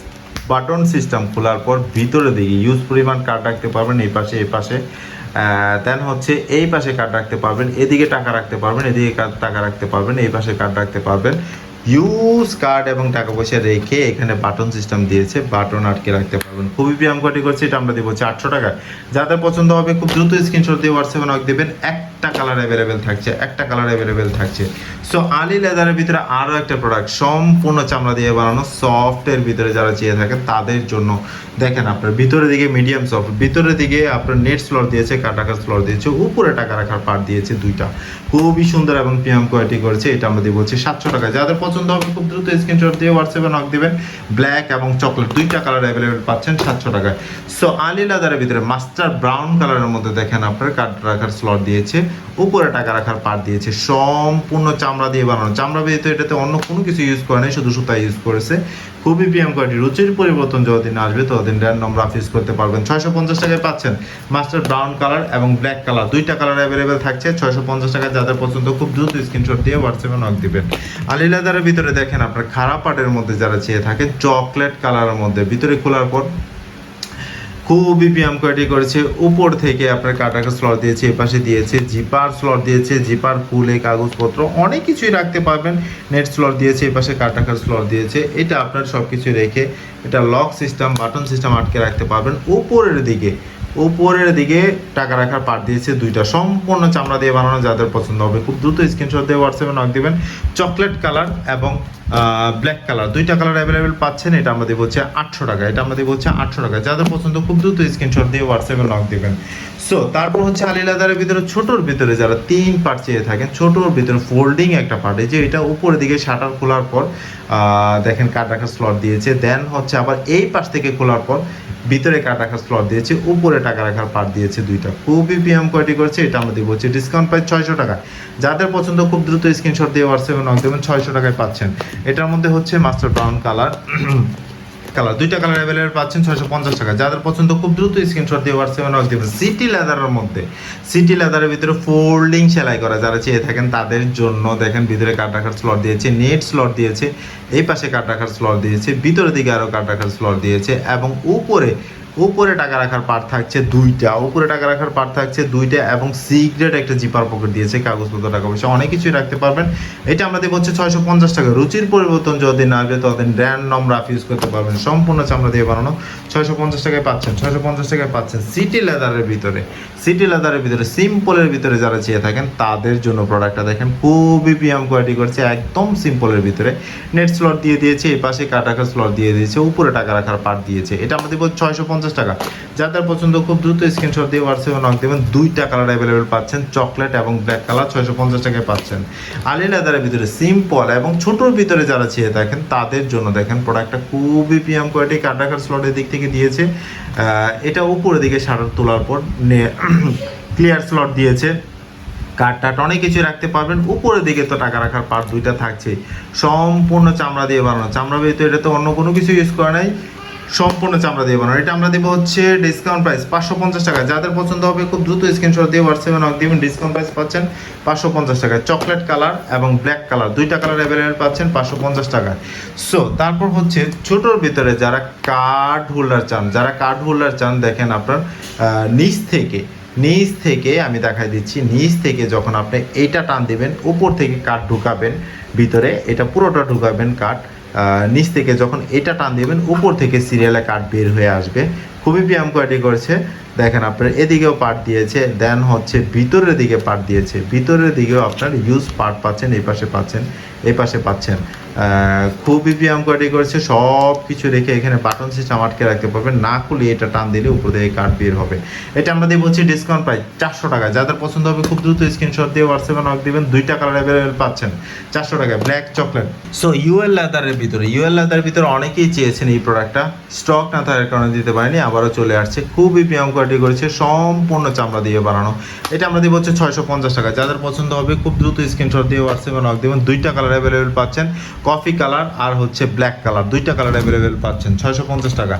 button system খোলার পর ভিতরে দিকে ইউজ পরিমাণ কার্ড রাখতে পারবেন, এই পাশে এই পাশে। দেন হচ্ছে এই পাশে কার্ড রাখতে পারবেন, এদিকে টাকা রাখতে পারবেন, এদিকে টাকা রাখতে পারবেন, এই পাশে কার্ড রাখতে পারবেন। ইউজ কার্ড এবং টাকা পয়সা রেখে এখানে বাটন সিস্টেম দিয়েছে। বাটন আটকে রাখতে পারবেন। খুবই পিএম কোয়ালিটি করছে, এটা আমরা দিব আটশো টাকা যাদের পছন্দ হবে, খুব দ্রুত স্ক্রিনশট দিয়ে হোয়াটসঅ্যাপে নক দেবেন। একটা কালার অ্যাভেলেবেল থাকছে, একটা কালার অ্যাভেলেবেল থাকছে। সো আলি লেদারের ভিতরে আরও একটা প্রোডাক্ট সম্পূর্ণ চামড়া দিয়ে বানানো সফটের ভিতরে যারা চেয়ে থাকেন, তাদের জন্য। দেখেন আপনার ভিতরের দিকে মিডিয়াম সফট ভিতরের দিকে আপনার নেট স্লট দিয়েছে, কাটাকার স্লট দিয়েছে, উপরে টাকা রাখার পার্ট দিয়েছে দুইটা। খুবই সুন্দর এবং প্রিমিয়াম কোয়ালিটি করেছে, এটা আমরা দিব হচ্ছে সাতশো টাকা যাদের পছন্দ হবে, খুব দ্রুত স্ক্রিনশট দিয়ে হোয়াটসঅ্যাপে নক দেবেন। ব্ল্যাক এবং চকলেট দুইটা কালার অ্যাভেলেবেল পাচ্ছেন সাতশো টাকায়। সো আলি লাদারের ভিতরে মাস্টার ব্রাউন কালারের মধ্যে দেখেন আপনার কার্ড রাখার স্লট দিয়েছে, উপরে টাকা রাখার পার্ট দিয়েছে, সম্পূর্ণ চামড়া দিয়ে বানানো। চামড়া ব্যতীত এটাতে অন্য কোনো কিছু ইউজ করে নাই, শুধু সুতা ইউজ করেছে। খুবই প্রিয়াম কোয়ালিটি রুচির পরিবর্তন যতদিন আসবে, ততদিন র্যান্ডম রাফ ইউজ করতে পারবেন। ছয়শো পঞ্চাশ টাকায় পাচ্ছেন মাস্টার ব্রাউন কালার এবং ব্ল্যাক কালার দুইটা কালার অ্যাভেলেবেল থাকছে, ছয়শো পঞ্চাশ টাকায় যাদের পছন্দ, খুব দ্রুত স্ক্রিনশট দিয়ে হোয়াটসঅ্যাপে নক দিবেন। আলি লেদারের ভিতরে দেখেন আপনার খারাপ পাটের মধ্যে যারা চেয়ে থাকে চকলেট কালারের মধ্যে, ভিতরে খোলার পর খুবই পিএম কোয়ালিটি করেছে? উপর থেকে আপনার কাটাকা স্লট দিয়েছে, এপাশে দিয়েছে জিপার স্লট দিয়েছে জিপার ফুলে কাগজপত্র অনেক কিছুই রাখতে পারবেন। নেট স্লট দিয়েছে, এপাশে কাটাকার স্লট দিয়েছে। এটা আপনার সব কিছু রেখে এটা লক সিস্টেম বাটন সিস্টেম আটকে রাখতে পারবেন। উপরের দিকে উপরের দিকে টাকা রাখার পার্ট দিয়েছে দুইটা। সম্পূর্ণ চামড়া দিয়ে বানানো যাদের পছন্দ হবে। খুব দ্রুত স্ক্রিনশট দিয়ে হোয়াটসঅ্যাপে নক দিবেন। চকলেট কালার এবং ব্ল্যাক কালার দুইটা কালার অ্যাভেলেবেল পাচ্ছেন। এটা আমরা দেবো হচ্ছে আটশো টাকা। এটা আমরা দেবো হচ্ছে আটশো টাকা। যাদের পছন্দ, খুব দ্রুত স্ক্রিনশট দিয়ে হোয়াটসঅ্যাপে নক দিবেন। সো তারপর হচ্ছে আলী লাদারের ভিতরে, ছোটোর ভিতরে যারা তিন পার্ট চেয়ে থাকেন, ছোটোর ভিতরে ফোল্ডিং একটা পার্ট যে এটা উপরের দিকে শাটার খোলার পর দেখেন কাঠ রাখার স্লট দিয়েছে। দেন হচ্ছে আবার এই পাশ থেকে খোলার পর ভিতরে কাটা রাখার স্লট দিয়েছে, উপরে টাকা রাখার পার দিয়েছে দুইটা। খুবই পিএম কোয়ালিটি করছে, এটা আমরা দেবো হচ্ছে ডিসকাউন্ট প্রায় ছয়শো টাকা। যাদের পছন্দ খুব দ্রুত স্ক্রিনশট দিয়ে হোয়াটসঅ্যাপে নক দেবেন, ছয়শো টাকায় পাচ্ছেন। এটার মধ্যে হচ্ছে মাস্টার ব্রাউন কালার কালার, দুইটা কালার অ্যাভেলেবেল পাচ্ছেন ছয়শো পঞ্চাশ টাকা। যাদের পছন্দ খুব দ্রুত স্ক্রিনশট দিয়ে হোয়াটসঅ্যাপে নক দেবেন। সিটি লেদারের মধ্যে সিটি লেদারের ভিতরে ফোল্ডিং সেলাই করা। যারা চেয়ে থাকেন তাদের জন্য দেখেন ভিতরে কাঠ রাখার স্লট দিয়েছে নেট স্লট দিয়েছে, এই পাশে কাঠ রাখার স্লট দিয়েছে, ভিতরের দিকে আরও কাঠ রাখার স্লট দিয়েছে এবং উপরে উপরে টাকা রাখার পার্ট থাকছে দুইটা। উপরে টাকা রাখার পার্ট থাকছে দুইটা এবং সিগ্রেট একটা জিপার পকেট দিয়েছে কাগজপত্র, টাকা পয়সা, অনেক কিছুই রাখতে পারবেন। এটা আমরা দেবো হচ্ছে ছয়শো পঞ্চাশ টাকা। রুচির পরিবর্তন যতদিন আসবে ততদিন র্যান্ডম রাফ ইউজ করতে পারবেন। সম্পূর্ণ চামড়া দিয়ে বানানো। ছয়শো পঞ্চাশ টাকায় পাচ্ছেন, ছয়শো পঞ্চাশ টাকায় পাচ্ছেন সিটি লেদারের ভিতরে। সিটি লেদারের ভিতরে সিম্পলের ভিতরে যারা চেয়ে থাকেন, তাদের জন্য প্রোডাক্টটা দেখেন, খুবই পিএম কোয়ালিটি করছে, একদম সিম্পলের ভিতরে। নেট স্লট দিয়ে দিয়েছে, এই পাশে কাটাকার স্লট দিয়ে দিয়েছে, উপরে টাকা রাখার পার্ট দিয়েছে। এটা আমরা দেবো ছয়শো পঞ্চাশ টাকা। যাদের পছন্দ, খুব দ্রুত স্ক্রিনশট দিয়ে হোয়াটসঅ্যাপে নক দেবেন। দুইটা কালার অ্যাভেলেবেল পাচ্ছেন চকলেট এবং ব্ল্যাক কালার ছয়শো পঞ্চাশ টাকায় পাচ্ছেন। আলি লেদারের ভিতরে সিম্পল এবং ছোটোর ভিতরে যারা চেয়ে থাকেন, তাদের জন্য দেখেন প্রোডাক্টটা খুবই পিএম কোয়ালিটি কাটাকার স্লটের দিক থেকে দিয়েছে। এটা উপরের দিকে শাটার তোলার পর ক্লিয়ার স্লট দিয়েছে। কাঠ টাট অনেক কিছু রাখতে পারবেন। উপরের দিকে তো টাকা রাখার পার্ট দুইটা থাকছে। সম্পূর্ণ চামড়া দিয়ে বানানো। চামড়া ব্যতীত এটা তো অন্য কোনো কিছু ইউজ করা নাই। সম্পূর্ণ চামড়া দিয়ে বানানো। এটা আমরা দেবো হচ্ছে ডিসকাউন্ট প্রাইস পাঁচশো পঞ্চাশ টাকা। যাদের পছন্দ হবে খুব দ্রুত স্ক্রিনশট দিয়ে হোয়াটসঅ্যাপে নক দিবেন ডিসকাউন্ট প্রাইস পাচ্ছেন পাঁচশো পঞ্চাশ টাকায় চকলেট কালার এবং ব্ল্যাক কালার দুইটা কালার অ্যাভেলেবেল পাচ্ছেন পাঁচশো পঞ্চাশ টাকায়। সো তারপর হচ্ছে ছোটোর ভিতরে যারা কার্ড হোল্ডার চান, যারা কার্ড হোল্ডার চান, দেখেন আপনার নিচ থেকে নিচ থেকে আমি দেখাই দিচ্ছি, নিচ থেকে যখন আপনি এইটা টান দিবেন, উপর থেকে কাঠ ঢুকাবেন, ভিতরে এটা পুরোটা ঢুকাবেন কাঠ নিচ থেকে যখন এটা টান দেবেন, উপর থেকে সিরিয়ালে কাঠ বের হয়ে আসবে। খুবই ব্যায়াম কয়টি করেছে দেখেন, আপনার এদিকেও পার্ট দিয়েছে দেন হচ্ছে ভিতরের দিকে পার্ট দিয়েছে। ভিতরের দিকেও আপনার ইউজ পার্ট পাচ্ছেন, এই পাশে পাচ্ছেন, এই পাশে পাচ্ছেন। খুবই ব্যায়াম কোয়ালিটি করেছে সব কিছু রেখে এখানে বাটন সিস্টেম আটকে রাখতে পারবেন, না খুলে এটা টান দিলে উপর থেকে কাঠ বের হবে। এটা আমরা দিয়ে বলছি ডিসকাউন্ট প্রাইস চারশো টাকা। যাদের পছন্দ হবে খুব দ্রুত স্ক্রিনশট দিয়ে হোয়াটসঅ্যাপে নক দিবেন, দুইটা কালার অ্যাভেলেবেল পাচ্ছেন, চারশো টাকা ব্ল্যাক চকলেট সো ইউএল লেদারের ভিতরে ইউএল লেদারের ভিতরে অনেকেই চেয়েছেন এই প্রোডাক্টটা স্টক না থাকার কারণে দিতে পারেনি, আবারও চলে আসছে। খুবই প্রিয়াম কোয়ালিটি করেছে, সম্পূর্ণ চামড়া দিয়ে বানানো। এটা আমরা দিব হচ্ছে ছয়শো পঞ্চাশ টাকা। যাদের পছন্দ হবে, খুব দ্রুত স্ক্রিনশট দিয়ে হোয়াটসঅ্যাপে নক দেবেন। দুইটা কালার অ্যাভেলেবেল পাচ্ছেন কফি কালার আর হচ্ছে ব্ল্যাক কালার দুইটা কালার অ্যাভেলেবেল পাচ্ছেন, ছয়শো পঞ্চাশ টাকা।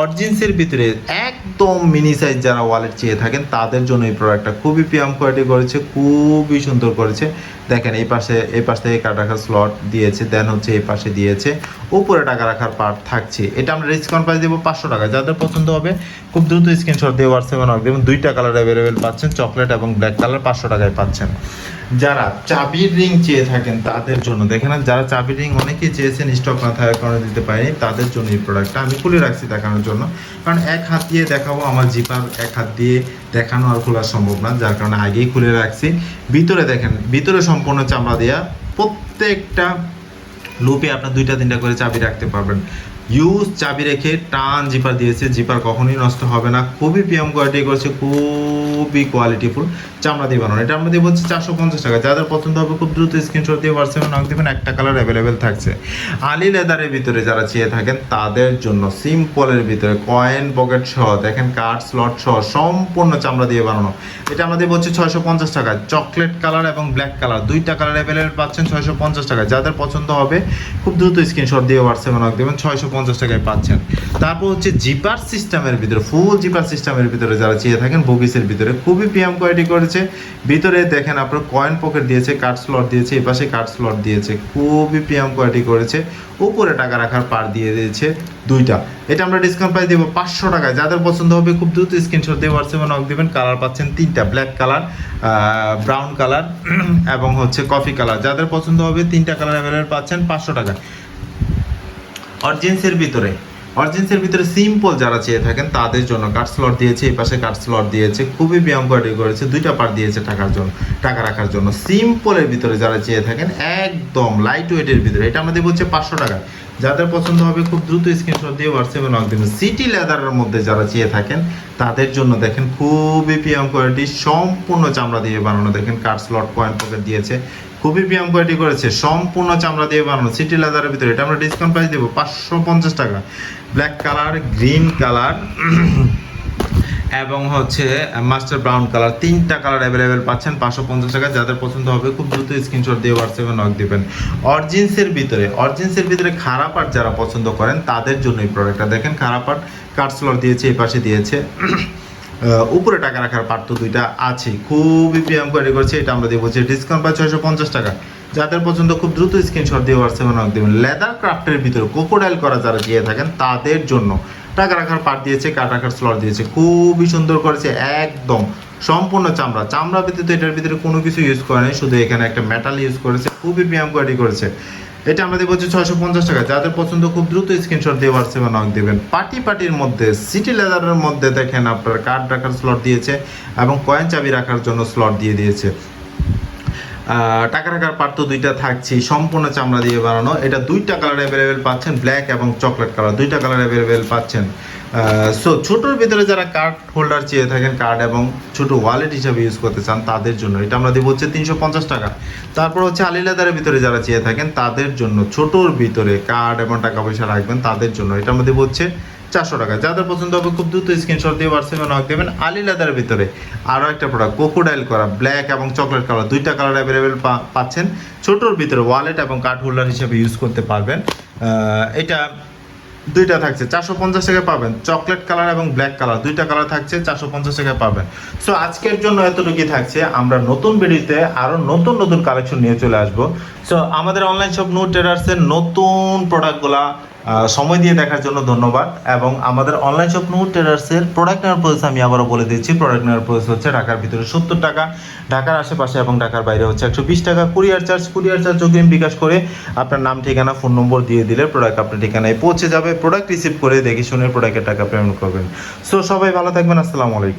অরিজিন্সের ভিতরে একদম মিনি সাইজ যারা ওয়ালেট চেয়ে থাকেন, তাদের জন্য এই প্রোডাক্টটা খুবই প্রিয়াম কোয়ালিটি করেছে, খুবই সুন্দর করেছে। দেখেন, এই পাশে, এই পাশ থেকে কাটা রাখার স্লট দিয়েছে দেন হচ্ছে এই পাশে দিয়েছে। উপরে টাকা রাখার পার্ট থাকছে। এটা আমরা ডিসকাউন্ট প্রাইস দেবো পাঁচশো টাকা। যাদের পছন্দ হবে, খুব দ্রুত স্ক্রিনশট দিয়ে হোয়াটসঅ্যাপে নক দেবেন দুইটা কালার অ্যাভেলেবেল পাচ্ছেন চকলেট এবং ব্ল্যাক কালার পাঁচশো টাকায় পাচ্ছেন। যারা চাবির রিং চেয়ে থাকেন, তাদের জন্য দেখেন যারা চাবির রিং অনেকেই চেয়েছেন স্টক না থাকার কারণে দিতে পারিনি, তাদের জন্য এই প্রোডাক্টটা আমি খুলে রাখছি দেখানোর জন্য। কারণ এক হাত দিয়ে দেখাবো, আমার জিপার এক হাত দিয়ে দেখানো আর খোলা সম্ভব না, যার কারণে আগেই খুলে রাখছি। ভিতরে দেখেন, ভিতরে সম্পূর্ণ চামড়া দেওয়া প্রত্যেকটা লুপে আপনার দুইটা তিনটা করে চাবি রাখতে পারবেন। ইউজ চাবি রেখে টান জিপার দিয়েছে জিপার কখনোই নষ্ট হবে না। খুবই পিএম কোয়ালিটি করছে খুবই কোয়ালিটিফুল চামড়া দিয়ে বানানো। এটা আমরা দিয়ে বলছি চারশো পঞ্চাশ টাকা। যাদের পছন্দ হবে খুব দ্রুত স্ক্রিনশট দিয়ে হোয়াটসঅ্যাপে নক দেবেন। একটা কালার অ্যাভেলেবেল থাকছে। আলি লেদারের ভিতরে যারা চেয়ে থাকেন, তাদের জন্য সিম্পলের ভিতরে কয়েন পকেট সহ, দেখেন কার্ড স্লট সহ সম্পূর্ণ চামড়া দিয়ে বানানো। এটা আমরা আমাদের বলছে ছয়শো পঞ্চাশ টাকা। চকলেট কালার এবং ব্ল্যাক কালার দুইটা কালার অ্যাভেলেবেল পাচ্ছেন ছয়শো পঞ্চাশ টাকা। যাদের পছন্দ হবে, খুব দ্রুত স্ক্রিনশট দিয়ে হোয়াটসঅ্যাপে নক দেবেন, ছয়শো পঞ্চাশ টাকায় পাচ্ছেন। তারপর হচ্ছে জিপার সিস্টেমের ভিতরে ফুল জিপার সিস্টেমের ভিতরে যারা চেয়ে থাকেন বগিসের ভিতরে খুবই পিএম কোয়ালিটি করেছে। ভিতরে দেখেন আপনার কয়েন পকেট দিয়েছে কার্ড স্লট দিয়েছে, এই পাশে কার্ড স্লট দিয়েছে। খুবই পিএম কোয়ালিটি করেছে। উপরে টাকা রাখার পার দিয়ে দিয়েছে দুইটা। এটা আমরা ডিসকাউন্ট প্রাইস দেবো পাঁচশো টাকায়। যাদের পছন্দ হবে খুব দ্রুত স্ক্রিনশট দিয়ে হোয়াটসঅ্যাপে নক দেবেন। কালার পাচ্ছেন তিনটা ব্ল্যাক কালার ব্রাউন কালার এবং হচ্ছে কফি কালার যাদের পছন্দ হবে তিনটা কালার অ্যাভেলেবেল পাচ্ছেন পাঁচশো টাকা অরিজিন্সের ভিতরে। অরিজিন্সের ভিতরে সিম্পল যারা চেয়ে থাকেন, তাদের জন্য কার্ড স্লট দিয়েছে, এই পাশে কার্ড স্লট দিয়েছে, খুবই কোয়ালিটি করেছে, দুইটা পার্ট দিয়েছে টাকার জন্য, টাকা রাখার জন্য। সিম্পলের ভিতরে যারা চেয়ে থাকেন, একদম লাইট ওয়েটের ভিতরে। এটা আমাদের বলছে পাঁচশো টাকা। যাদের পছন্দ হবে খুব দ্রুত স্ক্রিনশট দিয়ে হোয়াটসঅ্যাপে নক দেবেন। সিটি লেদারের মধ্যে যারা চেয়ে থাকেন, তাদের জন্য দেখেন খুবই পিএম কোয়ালিটি সম্পূর্ণ চামড়া দিয়ে বানানো দেখেন কার্ড স্লট পয়েন্ট পকেট দিয়েছে। খুবই পিএম কোয়ালিটি করেছে, সম্পূর্ণ চামড়া দিয়ে বানানো সিটি লেদারের ভিতরে। এটা আমরা ডিসকাউন্ট প্রাইস দেবো, পাঁচশো পঞ্চাশ টাকা। ব্ল্যাক কালার গ্রিন কালার এবং হচ্ছে মাস্টার ব্রাউন কালার তিনটা কালার অ্যাভেলেবেল পাচ্ছেন, পাঁচশো পঞ্চাশ টাকা। যাদের পছন্দ হবে, খুব দ্রুত স্ক্রিনশট দিয়ে হোয়াটসঅ্যাপে নক দিবেন। অরিজিন্সের ভিতরে অরিজিন্সের ভিতরে খারাপ আর্ট যারা পছন্দ করেন, তাদের জন্য এই প্রোডাক্টটা দেখেন, খারাপ আর্ট কার্ড স্লট দিয়েছে, এই পাশে দিয়েছে। উপরে টাকা রাখার পার্থ দুইটা আছে খুবই প্রিয়াম কোয়ারি করছে, এটা আমরা দিয়ে বলছি ডিসকাউন্ট পাই ছয়শো পঞ্চাশ টাকা। যাদের পছন্দ খুব দ্রুত স্ক্রিনশট দিয়ে হোয়াটসঅ্যাপে নক দেবেন। লেদার ক্রাফটের ভিতরে কোকোডাইল করা যারা দিয়ে থাকেন, তাদের জন্য টাকা রাখার পার্ট দিয়েছে, কাট রাখার স্লট দিয়েছে। খুবই সুন্দর করেছে, একদম সম্পূর্ণ চামড়া। চামড়া ব্যতীত এটার ভিতরে কোনো কিছু ইউজ করে নাই, শুধু এখানে একটা মেটাল ইউজ করেছে। খুবই প্রিয়াম কোয়ালিটি করেছে। এটা আমাদের হচ্ছে ছয়শো পঞ্চাশ টাকা। যাদের পছন্দ, খুব দ্রুত স্ক্রিনশট দিয়ে হোয়াটসঅ্যাপে নক দেবেন। পার্টি পার্টির মধ্যে সিটি লেদারের মধ্যে দেখেন আপনার কার্ড রাখার স্লট দিয়েছে এবং কয়েন চাবি রাখার জন্য স্লট দিয়ে দিয়েছে। টাকা রাখার পার্ট তো দুইটা থাকছে, সম্পূর্ণ চামড়া দিয়ে বানানো। এটা দুইটা কালার অ্যাভেলেবেল পাচ্ছেন ব্ল্যাক এবং চকলেট কালার দুইটা কালার অ্যাভেলেবেল পাচ্ছেন। সো ছোটোর ভিতরে যারা কার্ড হোল্ডার চেয়ে থাকেন কার্ড এবং ছোট ওয়ালেট হিসাবে ইউজ করতে চান, তাদের জন্য। এটা আমরা দেবো হচ্ছে তিনশো পঞ্চাশ টাকা। তারপর হচ্ছে আলিলাদারের ভিতরে যারা চেয়ে থাকেন, তাদের জন্য ছোটোর ভিতরে কার্ড এবং টাকা পয়সা রাখবেন, তাদের জন্য। এটা আমরা দেবো হচ্ছে চারশো টাকা। যাদের পছন্দ হবে খুব দ্রুত স্ক্রিনশট দিয়ে হোয়াটসঅ্যাপে নক দেবেন। আলি লেদারের ভিতরে আরও একটা প্রোডাক্ট কোকোডাইল করা ব্ল্যাক এবং চকলেট কালার দুইটা কালার অ্যাভেলেবেল পাচ্ছেন। ছোটোর ভিতরে ওয়ালেট এবং কার্ড হোল্ডার হিসেবে ইউজ করতে পারবেন। এটা দুইটা থাকছে, চারশো পঞ্চাশ টাকা পাবেন। চকলেট কালার এবং ব্ল্যাক কালার দুইটা কালার থাকছে, চারশো পঞ্চাশ টাকা পাবেন। সো আজকের জন্য এতটুকুই থাকছে। আমরা নতুন ভিডিওতে আরও নতুন নতুন কালেকশন নিয়ে চলে আসব। সো আমাদের অনলাইন শপ নো ট্রেডার্সের নতুন প্রোডাক্টগুলা সময় দিয়ে দেখার জন্য ধন্যবাদ। এবং আমাদের অনলাইন শপ নো ট্রেডার্সের প্রোডাক্ট নেওয়ার প্রসেস আমি আবারও বলে দিচ্ছি। প্রোডাক্ট নেওয়ার প্রসেস হচ্ছে ঢাকার ভিতরে সত্তর টাকা, ঢাকার আশেপাশে এবং ঢাকার বাইরে হচ্ছে একশো বিশ টাকা। কুরিয়ার চার্জ কুরিয়ার চার্জ অগ্রিম বিকাশ করে আপনার নাম, ঠিকানা ফোন নম্বর দিয়ে দিলে প্রোডাক্ট আপনার ঠিকানায় পৌঁছে যাবে। প্রোডাক্ট রিসিভ করে দেখে শুনে প্রোডাক্টের টাকা পেমেন্ট করবেন। সো সবাই ভালো থাকবেন। আসসালামু আলাইকুম।